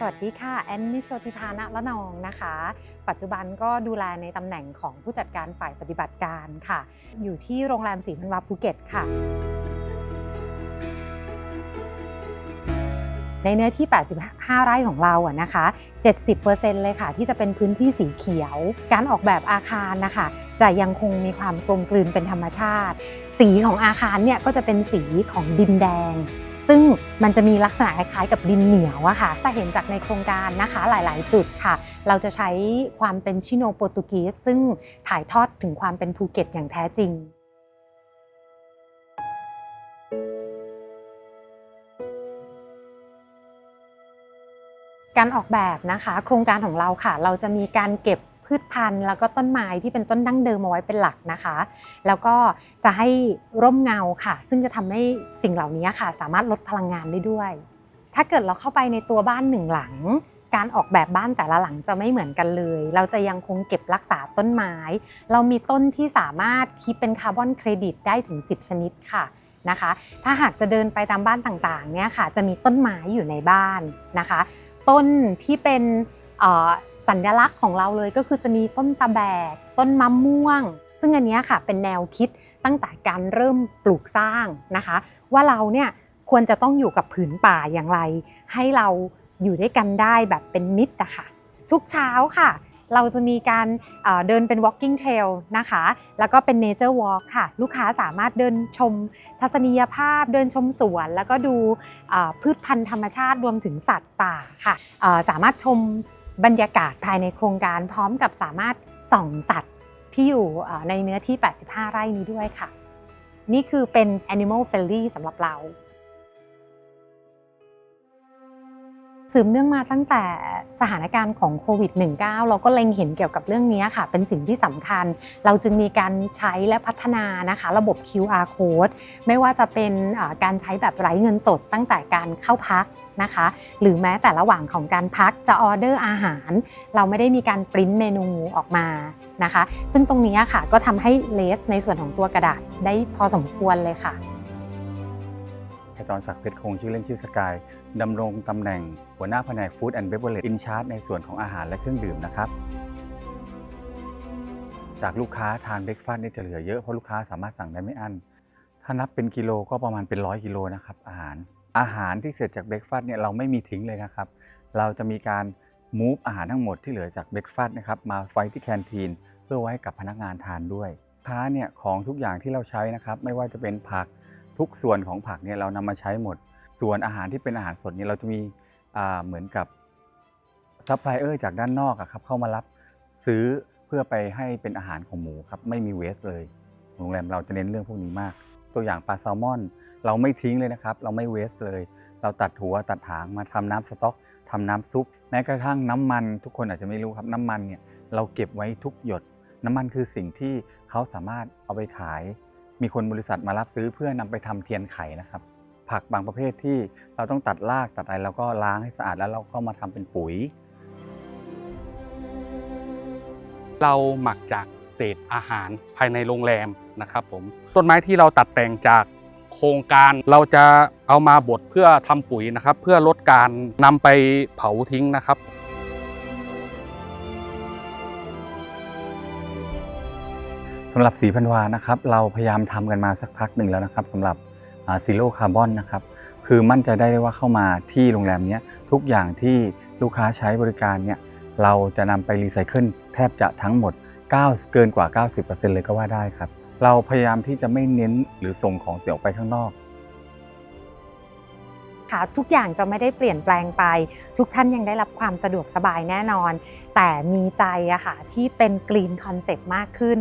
สวัสดีค่ะ แอนนิโชติพานะละนองนะคะ ปัจจุบันก็ดูแลในตำแหน่งของผู้จัดการฝ่ายปฏิบัติการค่ะ อยู่ที่โรงแรมสีพันวาภูเก็ตค่ะ ในเนื้อที่ 85 ไร่ของเราอะนะคะ 70%เลยค่ะ ที่จะเป็นพื้นที่สีเขียว การออกแบบอาคารนะคะ จะยังคงมีความกลมกลืนเป็นธรรมชาติ สีของอาคารเนี่ยก็จะเป็นสีของดินแดง ซึ่งมันจะมีลักษณะคล้ายๆ กับดินเหนียวอะค่ะ จะเห็นจากในโครงการนะคะหลายๆ จุดค่ะ เราจะใช้ความเป็นชิโนโปรตุกีสซึ่งถ่ายทอดถึงความเป็นภูเก็ตอย่างแท้จริงการออกแบบนะคะ โครงการของเราค่ะ เราจะมีการเก็บ พืชพันธุ์ แล้วก็ต้นไม้ที่เป็นต้นดั้งเดิมเอาไว้เป็นหลักนะคะ แล้วก็จะให้ร่มเงาค่ะ ซึ่งจะทำให้สิ่งเหล่านี้ค่ะ สามารถลดพลังงานได้ด้วย ถ้าเกิดเราเข้าไปในตัวบ้านหนึ่งหลังการออกแบบบ้านแต่ละหลังจะไม่เหมือนกันเลย เราจะยังคงเก็บรักษาต้นไม้ เรามีต้นที่สามารถคิดเป็นคาร์บอนเครดิตได้ถึง 10 ชนิดค่ะนะคะ ถ้าหากจะเดินไปตามบ้านต่างๆเนี่ยค่ะ จะมีต้นไม้อยู่ในบ้านนะคะ ต้นที่เป็น สัญลักษณ์ของเราเลยก็คือจะมีต้นตะแบก ต้นมะม่วง ซึ่งอันนี้ค่ะเป็นแนวคิดตั้งแต่การเริ่มปลูกสร้างนะคะ ว่าเราเนี่ยควรจะต้องอยู่กับผืนป่าอย่างไร ให้เราอยู่ด้วยกันได้แบบเป็นมิตรอะค่ะทุกเช้าค่ะ เราจะมีการเดินเป็น walking trail นะคะ แล้วก็เป็น nature walk ค่ะ ลูกค้าสามารถเดินชมทัศนียภาพ เดินชมสวน แล้วก็ดูพืชพันธุ์ธรรมชาติรวมถึงสัตว์ป่าค่ะสามารถชม บรรยากาศภายในโครงการพร้อมกับสามารถส่องสัตว์ที่อยู่ในเนื้อที่ 85 ไร่นี้ด้วยค่ะ นี่คือเป็น animal friendly สำหรับเรา สืบเนื่องมาตั้งแต่สถานการณ์ของโควิด -19 เราก็เล็งเห็นเกี่ยวกับเรื่องนี้ค่ะ เป็นสิ่งที่สำคัญ เราจึงมีการใช้และพัฒนานะคะ ระบบ QR code ไม่ว่าจะเป็นการใช้แบบไร้เงินสดตั้งแต่การเข้าพักนะคะ หรือแม้แต่ระหว่างของการพักจะออเดอร์อาหาร เราไม่ได้มีการปริ้นเมนูออกมานะคะ ซึ่งตรงนี้ค่ะก็ทำให้เลสในส่วนของตัวกระดาษได้พอสมควรเลยค่ะ ขจรศักดิ์เพชรคงชื่อเล่นชื่อสกายดำรงตำแหน่งหัวหน้าแผนกฟู้ดแอนด์เบเวอร์เลอินชาร์จในส่วนของอาหารและเครื่องดื่มนะครับ จากลูกค้าทานเบรกฟาสต์นี่จะเหลือเยอะเพราะลูกค้าสามารถสั่งได้ไม่อั้น ถ้านับเป็นกิโลก็ประมาณเป็นร้อยกิโลนะครับอาหาร อาหารที่เสร็จจากเบรกฟาสต์เนี่ยเราไม่มีทิ้งเลยนะครับ เราจะมีการมูฟอาหารทั้งหมดที่เหลือจากเบรกฟาสต์นะครับมาไว้ที่แคนทีนเพื่อไว้กับพนักงานทานด้วยค้าเนี่ยของทุกอย่างที่เราใช้นะครับไม่ว่าจะเป็นผัก ทุกส่วนของผักเนี่ยเรานำมาใช้หมด ส่วนอาหารที่เป็นอาหารสดเนี่ยเราจะมีเหมือนกับซัพพลายเออร์จากด้านนอกอะครับเข้ามารับซื้อเพื่อไปให้เป็นอาหารของหมูครับไม่มีเวสเลย โรงแรมเราจะเน้นเรื่องพวกนี้มาก ตัวอย่างปลาแซลมอน เราไม่ทิ้งเลยนะครับ เราไม่เวสเลย เราตัดหัวตัดหางมาทำน้ำสต๊อกทำน้ำซุป แม้กระทั่งน้ำมัน ทุกคนอาจจะไม่รู้ครับน้ำมันเนี่ยเราเก็บไว้ทุกหยด น้ำมันคือสิ่งที่เขาสามารถเอาไปขาย มีคนบริษัทมารับซื้อเพื่อนำไปทำเทียนไข่นะครับ ผักบางประเภทที่เราต้องตัดรากตัดอะไรเราก็ล้างให้สะอาดแล้วเราก็มาทำเป็นปุ๋ย เราหมักจากเศษอาหารภายในโรงแรมนะครับผมต้นไม้ที่เราตัดแต่งจากโครงการเราจะเอามาบดเพื่อทำปุ๋ยนะครับ เพื่อลดการนำไปเผาทิ้งนะครับ สำหรับสีพันวานะครับเราพยายามทำกันมาสักพักหนึ่งแล้วนะครับสำหรับซีโร่คาร์บอนนะครับคือมั่นใจได้เลยว่าเข้ามาที่โรงแรมนี้ทุกอย่างที่ลูกค้าใช้บริการเนี่ยเราจะนำไปรีไซเคิลแทบจะทั้งหมด 9 เกินกว่า 90%เลยก็ว่าได้ครับ เราพยายามที่จะไม่เน้นหรือส่งของเสียออกไปข้างนอกค่ะทุกอย่างจะไม่ได้เปลี่ยนแปลงไป ทุกท่านยังได้รับความสะดวกสบายแน่นอน แต่มีใจอะค่ะที่เป็นกรีนคอนเซปต์มากขึ้น